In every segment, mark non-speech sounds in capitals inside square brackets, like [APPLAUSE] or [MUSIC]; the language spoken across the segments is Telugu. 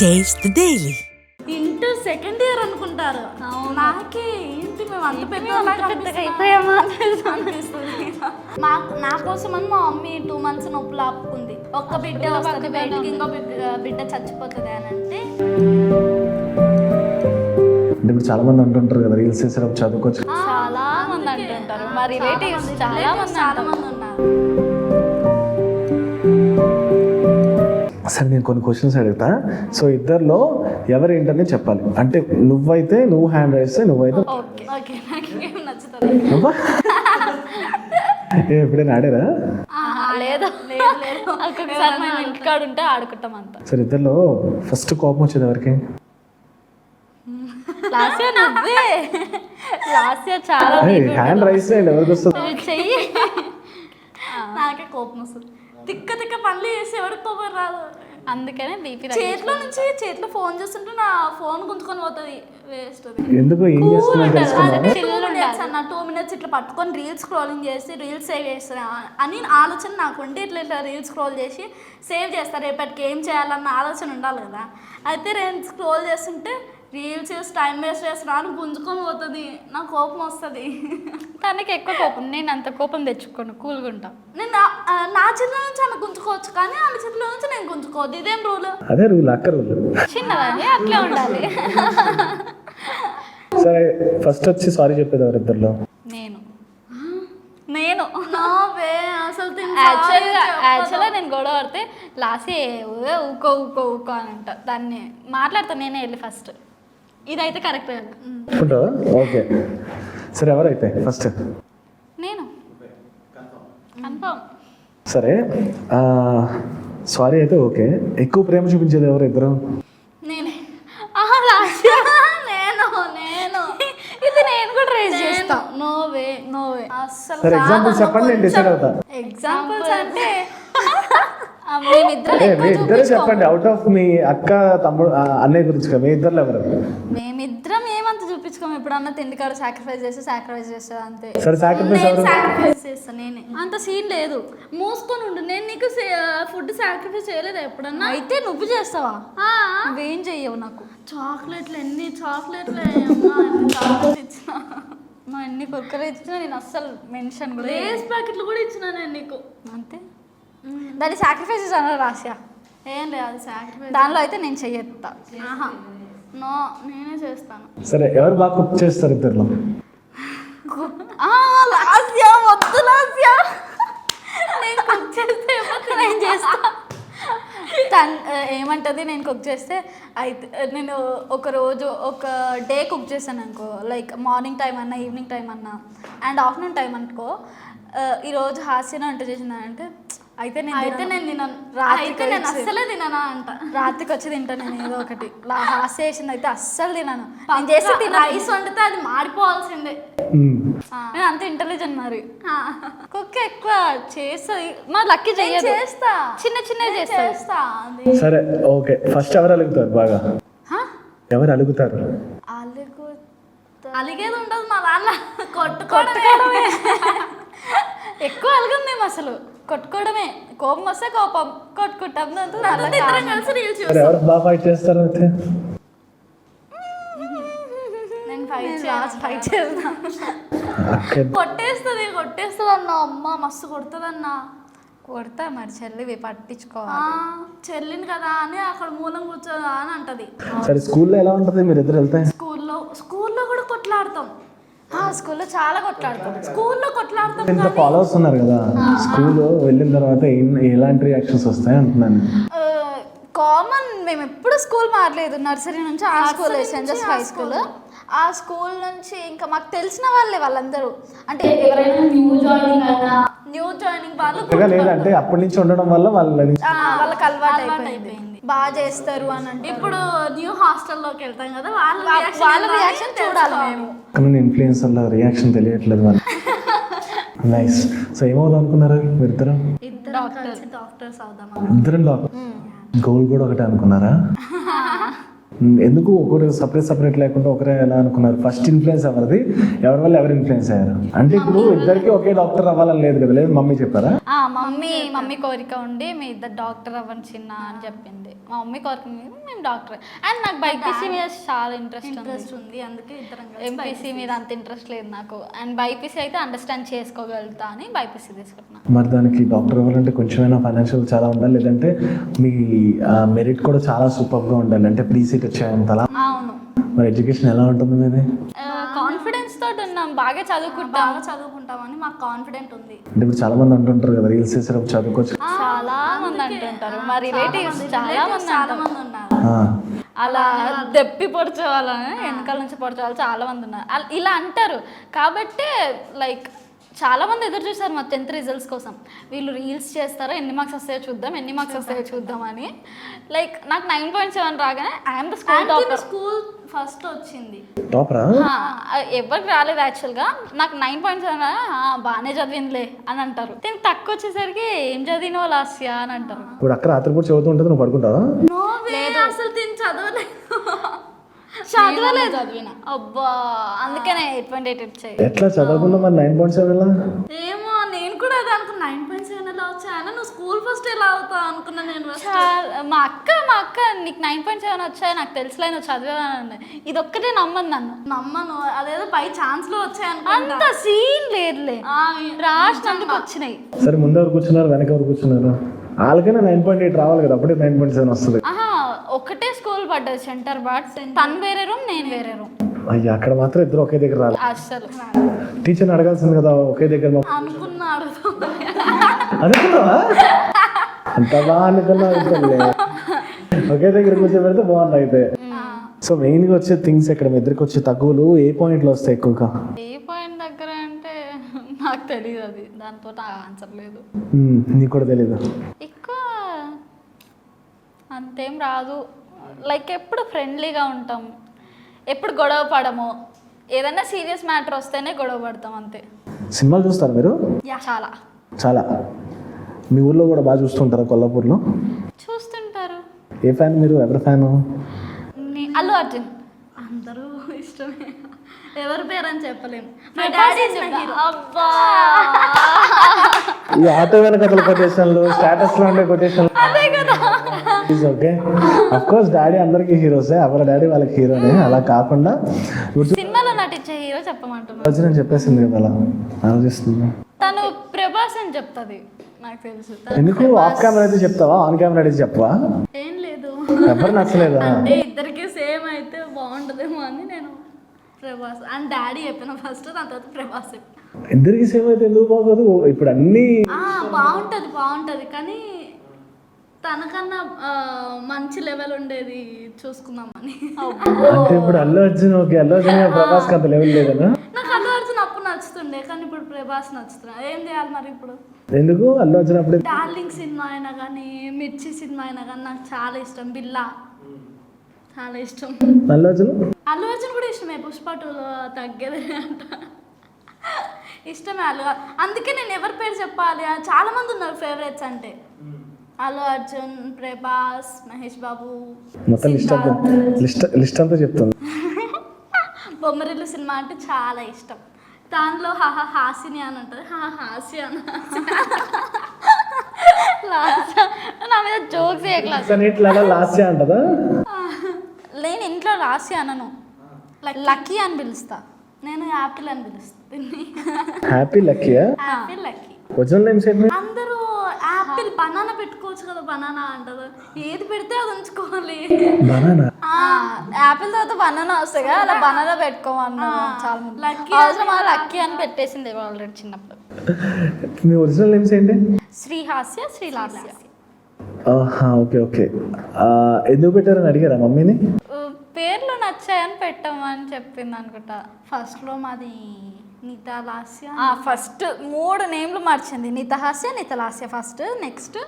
Taste the Daily. Inter second year అనుకుంటారు. నాకే ఏంటి మేము అంత పెద్ద అయిపోయామా? అనిపిస్తుంది. మా నా కోసం అని మా మమ్మీ టూ మంత్స్ నొప్పులు ఆపుకుంది. ఒక్క బిడ్డ వస్తుంది బయటికి ఇంకో బిడ్డ- చచ్చిపోతుంది అని అంటే అంటే ఇప్పుడు చాలా మంది అంటుంటారు కదా రీల్స్ చేసేటప్పుడు చదువుకోవచ్చు. చాలా మంది అంటుంటారు. మా రిలేటివ్స్ చాలా మంది చాలా మంది ఉన్నారు. సరే నేను కొన్ని క్వశ్చన్స్ అడుగుతా. సో ఇద్దరిలో ఎవరు ఏంటని చెప్పాలి. అంటే నువ్వైతే నువ్వు హ్యాండ్ రైస్తే నువ్వైతే ఓకే. ఓకే. నాకు ఏం నచ్చుతుంది నువ్వా? ఏ, ఎప్పుడైనా ఆడారా? లేదు. లేదు లేదు. ఒక్కొక్కసారి మేము ఇంటికాడ ఉంటే ఆడుకుంటాం అంత. సరే ఇద్దరిలో ఫస్ట్ కోపం వచ్చేది ఎవరికి? చాలా హ్యాండ్ రైస్ ఎవరికి వస్తుంది? నాకే కోపం వస్తుంది. తిక్క తిక్క పనులు చేసి ఎవరికి కోపం రాదు. అందుకనే బీపీ చేతిలో నుంచి చేతిలో ఫోన్ చేస్తుంటే నా ఫోన్ గుంజుకొని పోతుంది. వేస్ట్. ఎందుకు? ఏం తెలుసుకున్నా టూ మినిట్స్ ఇట్లా పట్టుకొని రీల్స్ స్క్రోలింగ్ చేసి రీల్స్ సేవ్ చేస్తారా అని ఆలోచన నాకు ఉంటే ఇట్లా ఇట్లా రీల్స్ స్క్రోల్ చేసి సేవ్ చేస్తా. రేపటికి ఏం చేయాలన్న ఆలోచన ఉండాలి కదా. అయితే నేను స్క్రోల్ చేస్తుంటే రీల్స్ చేసి టైం వేస్ట్ చేస్తున్నా అని గుంజుకొని పోతుంది. నాకు కోపం వస్తుంది. తనకి ఎక్కువ కోపం. నేను అంత కోపం తెచ్చుకోను. కూల్గా ఉంటా. నేను నా నా చేతిలో నుంచి ఆమె గుంజుకోవచ్చు కానీ ఆమె చేతిలో నుంచి నేను గుంజుకోవద్దు. ఇదేం రూల్ అదే రూల్ అక్క రూల్ చిన్నదాన్ని అట్లే ఉండాలి. సరే ఫస్ట్ వచ్చి సారీ చెప్పేది ఎవరు ఇద్దరిలో నేను నేను? నా వే అసలు యాక్చువల్గా sorry యాక్చువల్గా నేను గొడవ పడితే లాస్ట్ ఊకో ఊకో ఊకో అని అంట. దాన్ని మాట్లాడతా నేనే వెళ్ళి ఫస్ట్ ఇదైతే కరెక్ట్ అనుకుంటావా ఓకే. సరే ఎవరైతే? ఫస్ట్. నేను. కన్ఫర్మ్. సరే. సారీ అయితే ఓకే. ఎక్కువ ప్రేమ చూపించేది ఎవరు ఇద్దరు? నేనే. ఆహా లాస్ట్ నేను నేను. ఇది నేను కూడా రేజ్ చేస్తా. నో వే నో వే అస్సలు సరే ఎగ్జాంపుల్ చెప్పండి నేను డిసైడ్ అవుతా. ఎగ్జాంపుల్స్ అంటే ఇద్దరే చెప్పండి అవుట్ ఆఫ్ మీ అక్క తమ్ముడు అన్నయ్య గురించి మీ ఇద్దరు ఎవరు? మేమిద్దరం ఏమంత చూపించుకోము ఎప్పుడన్నా తిండికాడ సాక్రిఫైస్ చేస్తే సాక్రిఫైస్ చేస్తుంది అంతే. సరే సాక్రిఫైస్ ఎవరు? సాక్రిఫైస్ చేస్తాను నేనే. అంత సీన్ లేదు. మూసుకొని ఉండు నేను నీకు ఫుడ్ సాక్రిఫైస్ చేయలేదా ఎప్పుడన్నా? అయితే నువ్వు చేస్తావా? ఆ, నువ్వేం చెయ్యవు నాకు. చాక్లెట్లు ఎన్ని చాక్లెట్లు చాక్లెట్లు ఇచ్చిన. నువ్వు ఎన్ని కుక్కర్ ఇచ్చినా నేను అస్సలు మెన్షన్ కూడా. లేస్ ప్యాకెట్లు కూడా ఇచ్చిన నేను నీకు. అంతే. దాన్ని సాక్రిఫైసెస్ అన్నారు రాశా ఏం లేదు అది సాక్రిఫైస్ దానిలో అయితే నేను చెయ్యెత్తా. ఆహా. నో నేనే చేస్తాను. సరే ఎవరు బాగా కుక్ చేస్తారు ఇద్దరిలో? ఆ, లాస్య వద్దు లాస్య నేను కుక్ చేస్తే? నేను చేస్తా. తన్ ఏమంటది? నేను కుక్ చేస్తే అయితే నేను ఒక రోజు ఒక డే కుక్ చేశాను అనుకో లైక్ మార్నింగ్ టైం అన్నా ఈవినింగ్ టైం అన్నా అండ్ ఆఫ్టర్నూన్ టైం అనుకో ఈరోజు హాస్యన వంట చేసిందంటే అయితే నేను అయితే. నేను తినను. రాత్రికి అయితే నేను వచ్చి- అస్సలే తిననా అంట. రాత్రికి వచ్చి తింటా నేను ఏదో ఒకటి. లా హాస్య చేసింది అయితే అస్సలు తినను. నేను చేస్తే తిన రైస్ వండితే అది మాడిపోవాల్సిందే. నేను అంత ఇంటెలిజెంట్ మరి. కుక్క ఎక్కువ చేస్తుంది. మా లక్కీ చెయ్యదు. చేస్తా. చిన్న చిన్న నేను చేస్తా సరే ఓకే. ఫస్ట్ ఎవరు అలుగుతారు బాగా? ఎవరు అలుగుతారు? అలుగు అలిగేది ఉండదు మా దాంట్లో కొట్టుకోవడమే. ఎక్కువ అలగం మేము అసలు. కొట్టుకోవడమే. కోపం వస్తే కోపం. కొట్టుకుంటాం. ఇద్దరం. కలిసి రీల్స్ ఎవరు బాగా ఫైట్ చేస్తారు అయితే? నేను ఫైట్ లాస్ట్ ఫైట్ కొట్టేస్తుంది కొట్టేస్తుంది అన్న అమ్మ మస్తు కొడుతుంది అన్న కొడతా మరి చెల్లివి పట్టించుకోవాలి చెల్లిని కదా అని అక్కడ మూలం కూర్చోదా అని అంటది. సరే స్కూల్లో ఎలా ఉంటుంది? మీరు ఇద్దరు వెళ్తే? స్కూల్లో స్కూల్లో కూడా కొట్లాడతాం. స్కూల్లో చాలా కొట్లాడతాం. స్కూల్లో కొట్లాడతాం ఇంత ఫాలోవర్స్ ఉన్నారు కదా స్కూల్ వెళ్ళిన తర్వాత ఏం- ఎలాంటి రియాక్షన్స్ వస్తాయి అంటున్నాను. కామన్ మేము ఎప్పుడు స్కూల్ మారలేదు. నర్సరీ నుంచి ఆ స్కూల్ సెంట్ హై స్కూల్. ఆ స్కూల్ నుంచి ఇంకా మాకు తెలిసిన వాళ్ళే వాళ్ళందరూ. అంటే ఎవరైనా న్యూ జాయినింగ్ అయినా న్యూ జాయినింగ్ వాళ్ళు లేదంటే అప్పటి నుంచి ఉండడం వల్ల వాళ్ళని ఆ, వాళ్ళకి అలవాటు అయిపోయింది. బాగా చేస్తారు అని అంటే ఇప్పుడు న్యూ హాస్టల్లోకి వెళ్తాం కదా వాళ్ళ వాళ్ళ రియాక్షన్ చూడాలి. మేము. కానీ ఇన్ఫ్లుయెన్స్ వల్ల రియాక్షన్ తెలియట్లేదు వాళ్ళు నైస్ [LAUGHS] సో ఏమవుదాం అనుకున్నారు మీరిద్దరు? ఇద్దరం డాక్టర్స్ అవుదాం ఇద్దరం గోల్ కూడా ఒకటే అనుకున్నారా? [LAUGHS] ఎందుకు ఒకరు సపరేట్ సపరేట్ లేకుండా ఒకరే ఎలా అనుకున్నారు? ఫస్ట్ ఇన్ఫ్లుయెన్స్ ఎవరిది? ఎవరి వల్ల ఎవరు ఇన్ఫ్లుయెన్స్ అయ్యారు? అంటే ఇప్పుడు ఇద్దరికి ఒకే డాక్టర్ అవ్వాలని లేదు కదా లేదు? మమ్మీ చెప్పారా? ఆ, మమ్మీ మమ్మీ కోరిక ఉండి మీ ఇద్దరు డాక్టర్ అవ్వండి చిన్న అని చెప్పింది. మా మమ్మీ కోరిక మేము డాక్టర్ అండ్ నాకు బైపీసీ మీద చాలా ఇంట్రెస్ట్ ఉంది. ఇంట్రెస్ట్ ఉంది అందుకే ఎంపీసీ మీద అంత ఇంట్రెస్ట్ లేదు నాకు. అండ్ బైపీసీ అయితే అండర్స్టాండ్ చేసుకోగలుగుతా అని బైపీసీ తీసుకుంటున్నా. మరి దానికి డాక్టర్ అవ్వాలంటే కొంచెమైనా ఫైనాన్షియల్ చాలా ఉండాలి. లేదంటే మీ మెరిట్ కూడా చాలా సూపర్గా ఉండాలి. అంటే ప్రీ వచ్చేంతలా? అవును. మరి ఎడ్యుకేషన్ ఎలా ఉంటుంది మీది? కాన్ఫిడెన్స్ తోటి ఉన్నాం. బాగా చదువుకుంటాం బాగా చదువుకుంటామని మాకు కాన్ఫిడెంట్ ఉంది. అంటే ఇప్పుడు చాలా మంది అంటుంటారు కదా రీల్స్ చేసేటప్పుడు చదువుకోవచ్చు. చాలా మంది అంటుంటారు. మా రిలేటివ్స్ చాలా మంది చాలా మంది ఉన్నారు. అలా దెప్పి పొడిచే వాళ్ళని వెనకాల నుంచి పొడిచే వాళ్ళు చాలా మంది ఉన్నారు. ఇలా అంటారు. కాబట్టి లైక్ చాలా మంది ఎదురు చూస్తారు మా టెన్త్ రిజల్ట్స్ కోసం. వీళ్ళు రీల్స్ చేస్తారో? ఎన్ని మార్క్స్ వస్తాయో చూద్దాం ఎన్ని మార్క్స్ వస్తాయో చూద్దాం. అని. లైక్ నాకు నైన్ పాయింట్ సెవెన్ రాగానే I'm the school topper school first వచ్చింది. టాపరా ఎవరికి రాలేదు యాక్చువల్గా. నాకు నైన్ పాయింట్ సెవెన్ బాగానే చదివిందిలే అని అంటారు. దీనికి తక్కువ వచ్చేసరికి ఏం చదివినో లాస్ట్ అని అంటారు. ఇప్పుడు అక్కడ చదువుతూ ఉంటుంది నువ్వు పడుకుంటావా? అసలు దీన్ని చదవలేదు. చదవలేదు. చదివిన. అబ్బా అందుకనే ఎయిట్ వచ్చాయి ఎట్లా చదవకుండా మరి నైన్ పాయింట్ సెవెన్ ఎలా ఏమో నేను కూడా అది అనుకున్నా. నైన్ పాయింట్ సెవెన్ ఎలా వచ్చాయని నువ్వు స్కూల్ ఫస్ట్ ఎలా అవుతావు అనుకున్నా నేను మా అక్క మా అక్క నీకు నైన్ పాయింట్ సెవెన్ వచ్చాయి నాకు తెలుసులే నువ్వు చదివాను ఇది ఒక్కటే నమ్మదు నన్ను. నమ్మను. అదేదో బై ఛాన్స్లో వచ్చాయి అంత సీన్ లేదులే. ఆ, రాసినందుకు వచ్చినాయి. సరే ముందు ఎవరు కూర్చున్నారు వెనక ఎవరు కూర్చున్నారు? వాళ్ళకైనా నైన్ పాయింట్ ఎయిట్ రావాలి కదా అప్పుడే నైన్ పాయింట్ సెవెన్ వస్తుంది. ఆహా ఒకటే స్కూల్ పడ్డది సెంటర్ బట్ తను వేరే రూమ్ నేను వేరే రూమ్. అయ్యా అక్కడ మాత్రం ఇద్దరు ఒకే దగ్గర రాలి. అస్సలు. టీచర్ని అడగాల్సింది కదా ఒకే దగ్గర అనుకున్నాడు అనుకున్నావా? అంత బాగా అనుకున్నావు. ఒకే దగ్గర కూర్చోబెడితే బాగుంది అయితే. సో మెయిన్గా వచ్చే థింగ్స్ ఇక్కడ మీ ఇద్దరికి వచ్చే తక్కువలు ఏ పాయింట్లో వస్తాయి ఎక్కువగా? ఏ పాయింట్ దగ్గర అంటే నాకు తెలియదు అది. దాంతో ఆన్సర్ లేదు. నీకు కూడా తెలీదు? ఎక్కువ అంతేం రాదు. లైక్ ఎప్పుడు ఫ్రెండ్లీగా ఉంటాం. ఎప్పుడు గొడవ పడము. ఏదైనా సీరియస్ మ్యాటర్ వస్తేనే గొడవ పడతాం అంతే. సినిమాలు చూస్తారు మీరు? చాలా. చాలా. మీ ఊర్లో కూడా బాగా చూస్తుంటారా కొల్లాపూర్లో? చూస్తుంటారు. ఏ ఫ్యాన్ మీరు? ఎవరి ఫ్యాన్? నీ- అల్లు అర్జున్. అందరూ ఇష్టమే. ఎవరి పేరు అని చెప్పలేము మా డాడీ. అబ్బా. ఈ ఆటో వెనక కొటేషన్లు స్టేటస్లో ఉండే కొటేషన్లు అదే కదా. ఓకే అఫ్ కోర్స్ డాడీ అందరికి హీరోసే ఎవరి డాడీ వాళ్ళకి హీరోనే అలా కాకుండా సినిమాలో నటించే హీరో చెప్పమంటున్నాను వచ్చి నేను చెప్పేసింది కదా అలా ఆలోచిస్తున్నా. తను ప్రభాస్ అని చెప్తుంది నాకు తెలుసు. ఎందుకు? ఆఫ్ కెమెరా అయితే చెప్తావా? ఆన్ కెమెరా అయితే చెప్పవా? ఏం లేదు. ఎవరు నచ్చలేదా? అంటే ఇద్దరికి సేమ్ అయితే బాగుంటుందేమో అని నేను ప్రభాస్ అండ్ డాడీ చెప్పిన ఫస్ట్ దాని తర్వాత ప్రభాస్ ఇద్దరికి సేమ్ అయితే ఎందుకు బాగోదు? ఇప్పుడు అన్ని ఆ, బాగుంటది బాగుంటది. కానీ తనకన్నా మంచి లెవెల్ ఉండేది చూసుకుందామని. అంటే ఇప్పుడు అల్లు అర్జున్ ఓకే అల్లు అర్జున్ ప్రభాస్ అంత లెవెల్ లేదనా? నాకు అల్లు అర్జున్ అప్పుడు నచ్చుతుండే కానీ ఇప్పుడు ప్రభాస్ నచ్చుతున్నా. ఏం చేయాలి మరి ఇప్పుడు? ఎందుకు? అల్లు అర్జున్ అప్పుడే డార్లింగ్ సినిమా అయినా కానీ మిర్చి సినిమా అయినా కానీ నాకు చాలా ఇష్టం బిల్లా. చాలా ఇష్టం. అల్లు అర్జున్? అల్లు అర్జున్ కూడా ఇష్టమే పుష్ప టూలో తగ్గేదే అంట. ఇష్టమే అల్లు. అందుకే నేను ఎవరి పేరు చెప్పాలి? చాలా మంది ఉన్నారు ఫేవరెట్స్ అంటే. అల్లు అర్జున్ ప్రభాస్ మహేష్ బాబు. మొత్తం లిస్ట్ అంతా లిస్ట్ లిస్ట్ అంతా చెప్తాను [LAUGHS] బొమ్మరిల్లు సినిమా అంటే చాలా ఇష్టం. దానిలో హాహా హాసిని అని ఉంటుంది. హా హాసి అని నా మీద జోక్స్ లాస్ట్ అంటదా? [LAUGHS] నేను ఇంట్లో రాసి అనను. లక్కీ అని పిలుస్తా. నేను యాపిల్ అని పిలుస్తుంది happy లక్కీయా? Apple Lucky. Original names ఏంటి? అందరూ యాపిల్ బనానా పెట్టుకోవచ్చు కదా బనానా అంటారు. ఏది పెడితే అది ఉంచుకోవాలి. బనానా? యాపిల్ తర్వాత బనానా వస్తాయి కదా అలా బనానా పెట్టుకోమన్నారు. చాలా లక్కీ అవసరం లక్కీ అని పెట్టేసింది ఆల్రెడీ చిన్నప్పుడు. మీ ఒరిజినల్ నేమ్స్ ఏంటి? శ్రీహాస్య శ్రీలాస్య. ఆహా ఓకే ఓకే. ఎందుకు పెట్టారని అడిగారా మమ్మీని? పేర్లు నచ్చాయని పెట్టామని చెప్పింది అనుకుంటా. ఫస్ట్లో మాది నీతా లాస్య ఫస్ట్ మూడు నేమ్లు మార్చింది నితహాస్య నితలాస్య. First next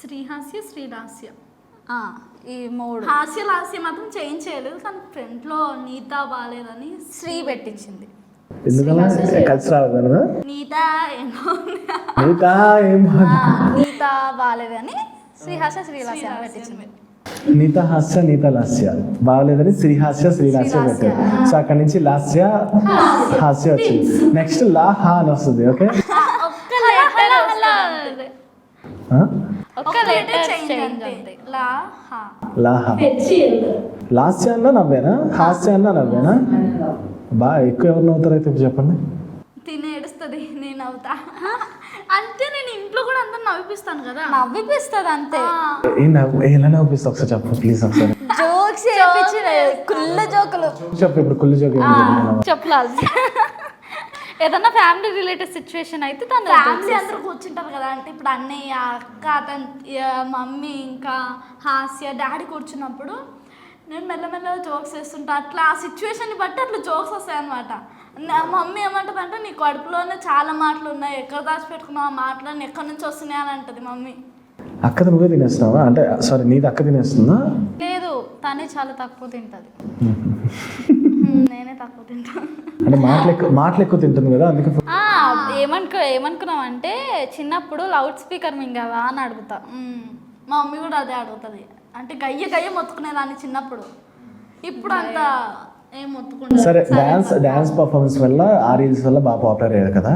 Srihasya Srilasya. ఈ మూడు. హాస్య లాస్య మాత్రం చేంజ్ చేయలేదు కానీ ఫ్రంట్లో నీతా బాగాలేదని శ్రీ పెట్టించింది. కలిసి నీతా ఏమో. మిగతా ఏం నీత బాలేదని శ్రీహాస్య శ్రీలాస్య పెట్టించింది. నీత హాస్య నీత లాస్య బాగలేదని శ్రీహాస్య శ్రీలాస్య పెట్టారు. సో అక్కడ నుంచి లాస్య హాస్య వచ్చింది నెక్స్ట్ లా హా అని వస్తుంది ఓకే? ఒక్క లెటర్ ఒక్క లెటర్ చేంజ్ చేంజ్ అంతే. అంతే. లా హా. లా హా. లాస్య అన్నా నవ్వేనా? హాస్య అన్నా నవ్వేనా? బాగా ఎక్కువ ఎవరు నవ్వుతారు అయితే ఇప్పుడు చెప్పండి. తిని ఏడుస్తుంది నేను అవుతా అంటే నేను ఇంట్లో కూడా అందరు నవ్విపిస్తాను కదా. నవ్విపిస్తుంది అంతే. ఏ నవ్వు ఎలా నవ్వుపిస్తా ఒకసారి చెప్పు ప్లీజ్ ఒకసారి. జోక్స్ చేపించి కుళ్ళ జోకులు. చెప్పు ఇప్పుడు కుళ్ళు జోకి చెప్పలాలి ఏదన్నా ఫ్యామిలీ రిలేటెడ్ సిచ్యువేషన్ అయితే తను ఫ్యామిలీ అందరూ కూర్చుంటారు కదా అంటే ఇప్పుడు అన్నయ్య అక్క తన మమ్మీ ఇంకా హాస్య డాడీ కూర్చున్నప్పుడు నేను మెల్లమెల్లగా జోక్స్ వేస్తుంటా. అట్లా ఆ సిచ్యువేషన్ని బట్టి అట్లా జోక్స్ వస్తాయి అనమాట నా మమ్మీ ఏమంటుంది అంటే నీ కడుపులోనే చాలా మాటలు ఉన్నాయి. ఎక్కడ దాచిపెట్టుకున్నావు? ఆ మాటలు ఎక్కడి నుంచి వస్తున్నాయి? అని అంటది మమ్మీ. అక్కది నువ్వే తినేస్తున్నావా? అంటే సారీ నీది అక్క తినేస్తుందా? లేదు తనే చాలా తక్కువ తింటది. "హ్మ్, నేనే తక్కువ తింటాను అంటే మాటలు ఎక్కువ మాటలు ఎక్కువ తింటుంది కదా అందుకే ఆ, ఏమనుకో ఏమనుకున్నాం అంటే చిన్నప్పుడు లౌడ్ స్పీకర్ మింగావా అని అడుగుతా. మ్మ్. మా మమ్మీ కూడా అదే అడుగుతుంది. అంటే గయ్య గయ్య మొత్తుకునేదాన్ని చిన్నప్పుడు. ఇప్పుడు అంత సరే డాన్స్ డాన్స్ పర్ఫార్మెన్స్ వల్ల ఆ రీల్స్ వల్ల బాగా పాపులర్ అయ్యారు కదా.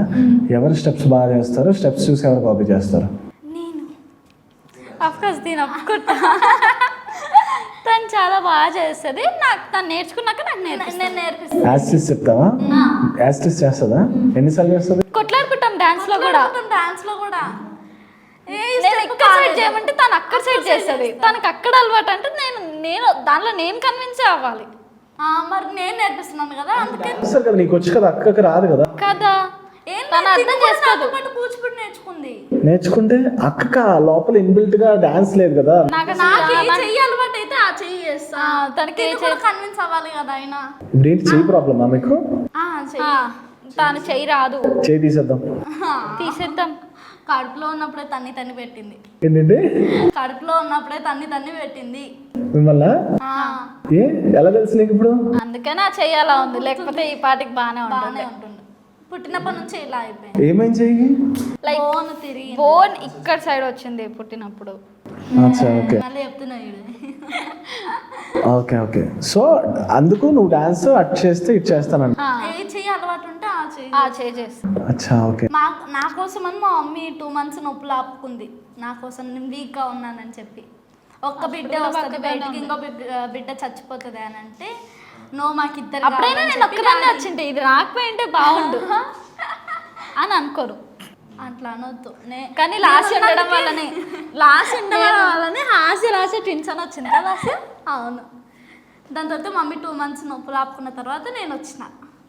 ఎవరు స్టెప్స్ బాగా చేస్తారు స్టెప్స్ చూసి ఎవరు కాపీ చేస్తారు? నేను. అఫ్ కోర్స్ దీని ఒప్పుకుంటా. తను చాలా బాగా చేస్తుంది. నాకు తను నేర్చుకున్నాక నాకు నేను నేర్పిస్తాను యాస్టిస్ చెప్తావా? యాస్టిస్ చేస్తుందా? ఎన్నిసార్లు చేస్తుంది? కొట్లాడుకుంటాం డాన్స్లో కూడా. డాన్స్లో కూడా. నేను ఇక్కడ సైడ్. చేయమంటే తను అక్కడ సైడ్ చేస్తుంది. తనకు అక్కడ అలవాటు అంటే నేను నేను దానిలో నేను కన్విన్స్ అవ్వాలి. మరి నేను నేర్పిస్తున్నాను కదా అందుకే కదా నీకు వచ్చు కదా అక్కకి రాదు కదా. కదా. ఏం తను లేదు, అర్థం చేసుకోదు. కూచిపూడి నేర్చుకుంది. నేర్చుకుంటే అక్కకి లోపల ఇన్బిల్ట్గా డాన్స్ లేదు కదా. నాకు నాకు ఏ అసలు చెయ్యి అలవాటు అయితే ఆ చెయ్యి చేస్తా. తనకి ఏ కన్విన్స్ అవ్వాలి కదా ఆయన ఇప్పుడు ఏంటి చెయ్యి ప్రాబ్లమా మీకు? ఆ, చెయ్యి. ఆ, తను చెయ్యి రాదు. చేయి తీసేద్దాం. తీసేద్దాం. కడుపులో ఉన్నప్పుడే తన్ని తన్ని పెట్టింది. ఏంటంటే కడుపులో ఉన్నప్పుడే తన్ని తన్ని పెట్టింది. మిమ్మల్ని? ఆ, ఏ? ఎలా తెలుసు నీకు ఇప్పుడు? అందుకనే ఆ చెయ్యి అలా ఉంది. లేకపోతే ఈ పాటికి బాగానే ఉంటుంది బాగానే ఉంటుండే. పుట్టినప్పటి నుంచి ఇలా అయిపోయింది. ఏమేం చెయ్యి? లైక్ బోన్ తిరిగి బోన్ ఇక్కడ సైడ్ వచ్చింది పుట్టినప్పుడు. అచ్చా ఓకే. Okay okay. సో అందుకు నువ్వు డాన్స్ అట్ చేస్తే ఇట్ చేస్తానంట ఆ, ఏ చెయ్యి అలవాటు ఉంటే ఆ చెయ్యి. ఆ చెయ్యి చేస్తా. అచ్చా ఓకే. మా నా కోసం అని మా మమ్మీ టూ మంత్స్ నొప్పులు ఆపుకుంది. నా కోసం నేను వీక్గా ఉన్నానని చెప్పి. ఒక్క బిడ్డ వస్తుంది బయటికి ఇంకో బిడ్డ- బిడ్డ చచ్చిపోతుంది అని అంటే నో మాకు ఇద్దరు అప్పుడైనా నేను ఒక్కదాన్ని వచ్చింటే ఇది రాకపోయింటే బాగుండు. [LAUGHS] అని అనుకోరు. అట్లా అనొద్దు. కానీ లాస్ట్ ఉండడం వల్లనే [LAUGHS] లాస్ట్ ఉండడం వల్లనే హాస్య లాస్ట్ ట్విన్స్ అని వచ్చింది కదా హాస్య అవును. దాని తర్వాత మమ్మీ టూ మంత్స్ నొప్పులు ఆపుకున్న తర్వాత నేను వచ్చిన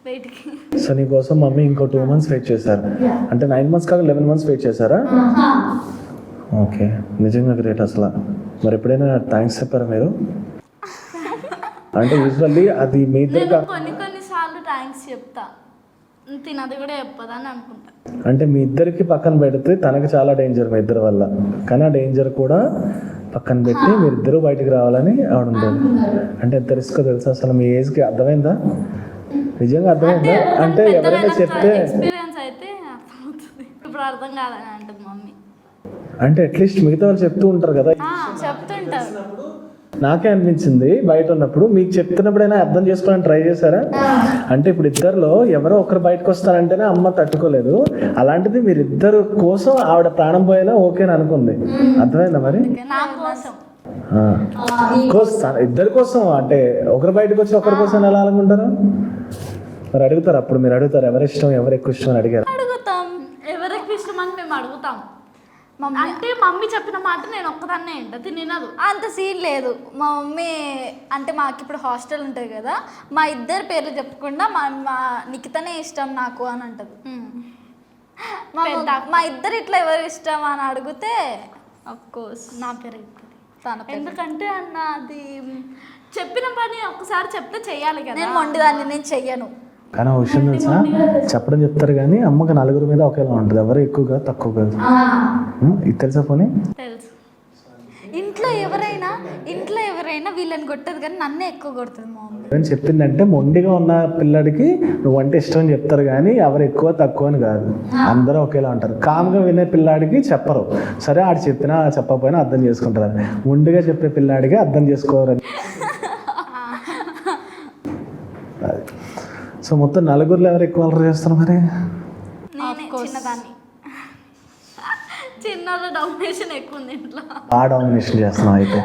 బయటికి. సో నీ కోసం మమ్మీ ఇంకో టూ మంత్స్ వెయిట్ చేశారు. అంటే నైన్ మంత్స్ కాక లెవెన్ మంత్స్ వెయిట్ చేశారా? ఓకే నిజంగా గ్రేట్ అసలు. మరి ఎప్పుడైనా థ్యాంక్స్ చెప్పారా మీరు? [LAUGHS] అంటే యూజువల్లీ అది మీ ఇద్దరు నేను కొన్ని కొన్ని సార్లు థ్యాంక్స్ చెప్తా. తినది కూడా చెప్పదని అనుకుంటా. అంటే మీ ఇద్దరికి పక్కన పెడితే తనకి చాలా డేంజర్ మీ ఇద్దరి వల్ల. కానీ ఆ డేంజర్ కూడా పక్కన పెట్టి మీరిద్దరూ బయటికి రావాలని ఆవిడ ఉంటుంది. అంటే ఎంత రిస్క్ తెలుసా? అసలు మీ ఏజ్కి అర్థమైందా? నిజంగా అర్థమైందా? అంటే ఎవరైనా చెప్తే ఎక్స్పీరియన్స్ అయితే అర్థమవుతుంది. ఇప్పుడు అర్థం కాదని అంటుంది మమ్మీ. అంటే అట్లీస్ట్ మిగతా వాళ్ళు చెప్తూ ఉంటారు కదా. నాకే అనిపించింది బయట ఉన్నప్పుడు. మీకు చెప్తున్నప్పుడైనా అర్థం చేసుకోవడానికి ట్రై చేశారా? అంటే ఇప్పుడు ఇద్దరిలో ఎవరో ఒకరు బయటకు వస్తారంటేనే అమ్మ తట్టుకోలేదు. అలాంటిది మీరిద్దరు కోసం ఆవిడ ప్రాణం పోయినా ఓకే అని అనుకుంది. అర్థమైందా మరి? నా కోసం. ఆ. కోస్- ఇద్దరి కోసం అంటే ఒకరు బయటకు వచ్చి ఒకరి కోసం ఎలా అనుకుంటారు మరి అడుగుతారు అప్పుడు మీరు అడుగుతారు ఎవరి ఇష్టం ఎవరు ఎక్కువ ఇష్టం అని అడిగారు. అడుగుతాం. ఎవరికి ఇష్టం అని మేము అడుగుతాం. అంటే మమ్మీ చెప్పిన మాట నేను ఒక్కదాన్నే ఏంట తినదు అంత సీన్ లేదు. మా మమ్మీ అంటే మాకు ఇప్పుడు హాస్టల్ ఉంటుంది కదా మా ఇద్దరు పేర్లు చెప్పకుండా మా మా నిఖితనే ఇష్టం నాకు అని అంటది. మా మా ఇద్దరు ఇట్లా ఎవరు ఇష్టం అని అడిగితే కోర్స్ నా పేరు తన ఎందుకంటే అన్న అది చెప్పిన పని ఒక్కసారి చెప్తే చెయ్యాలి కదా. నేను మొండిదాన్ని నేను చెయ్యను. కానీ ఒక విషయం తెలుసా చెప్పడం చెప్తారు కానీ అమ్మకి నలుగురు మీద ఒకేలా ఉంటుంది. ఎవరు ఎక్కువగా తక్కువ కాదు? ఇది తెలుసా పోనీ? ఇంట్లో ఎవరైనా ఇంట్లో ఎవరైనా వీళ్ళని కొట్టదు కానీ నన్నే ఎక్కువ కొడుతుంది అని చెప్పిందంటే మొండిగా ఉన్న పిల్లడికి నువ్వంటే ఇష్టం అని చెప్తారు కానీ ఎవరు ఎక్కువ తక్కువ అని కాదు. అందరూ ఒకేలా ఉంటారు. కామ్గా వినే పిల్లాడికి చెప్పరు. సరే ఆడు చెప్పినా చెప్పకపోయినా అర్థం చేసుకుంటారు. మొండిగా చెప్పే పిల్లాడికి అర్థం చేసుకోరని [LAUGHS] సో మొత్తం నలుగురిలో ఎవరు ఎక్కువ అలరి చేస్తారు మరి? నేనే చిన్నలో డామినేషన్ ఎక్కువ ఉంది ఇంట్లో. ఆ డామినేషన్ చేస్తున్నాం అయితే.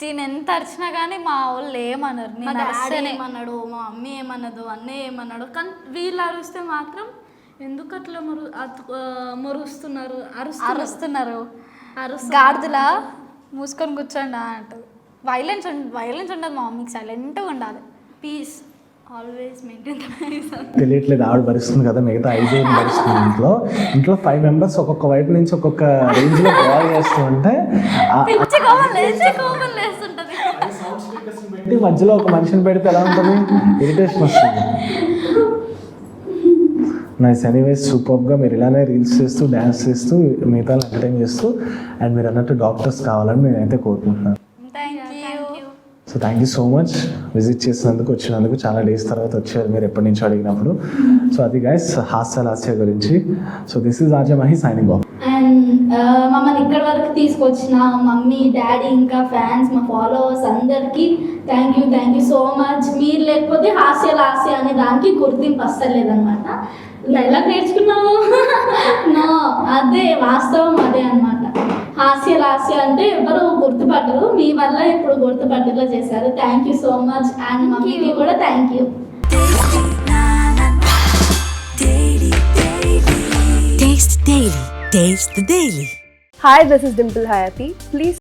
తిను ఎంత అరిచినా కానీ మా వాళ్ళు ఏమనరు. మా నేను డాడీ అరిస్తేనే ఏమన్నాడు మా మమ్మీ ఏమన్నదు అన్నయ్య ఏమన్నాడు కానీ వీళ్ళు అరుస్తే మాత్రం ఎందుకు అట్లా మరు మరుస్తున్నారు? అరుస్తున్నారు. అరుస్తున్నారు. అరుస్తు గాడిదలా మూసుకొని కూర్చోండి అంటది. వైలెన్స్ వైలెన్స్ ఉండదు మా మమ్మీకి సైలెంట్గా ఉండాలి. పీస్ తెలియట్లేదు ఆవిడ భరిస్తుంది కదా మిగతా ఐదుగురు భరిస్తుంది ఇంట్లో. ఇంట్లో ఫైవ్ మెంబర్స్ ఒక్కొక్క వైపు నుంచి ఒక్కొక్క రేంజ్లో గోల్ చేస్తూ ఉంటే మధ్యలో ఒక మనిషిని పెడితే ఎలా ఉంటుంది? ఇరిటేషన్ వస్తుంది. నైస్ ఎనీవేస్ సూపర్గా మీరు ఇలానే రీల్స్ చేస్తూ డ్యాన్స్ చేస్తూ మిగతా ఎంటర్టైన్ చేస్తూ అండ్ మీరు అన్నట్టు డాక్టర్స్ కావాలని నేనైతే కోరుకుంటున్నాను. So thank you so much visit చేసినందుకు వచ్చినందుకు చాలా డేస్ తర్వాత వచ్చారు మీరు ఎప్పటి నుంచో అడిగినప్పుడు. సో అది గైస్ హాస్య లాస్య గురించి. So this is RJ Mahi signing off and మమ్మల్ని ఇక్కడ వరకు తీసుకొచ్చిన మమ్మీ డాడీ ఇంకా ఫ్యాన్స్ మా ఫాలోవర్స్ అందరికీ thank you thank you so much మీరు లేకపోతే హాస్య లాస్య అనే దానికి గుర్తింపు వస్తలేదన్నమాట డైలాగ్ నేర్చుకున్నాము. [LAUGHS] నో అదే వాస్తవం అదే అన్నమాట. హాస్య లాస్య అంటే ఎవరు గుర్తుపట్టరు మీ వల్ల ఇప్పుడు గుర్తుపట్టేలా చేశారు thank you so much and మమ్మీకి కూడా thank you Taste Daily. Taste the Daily. Hi, this is Dimple Hayati. Please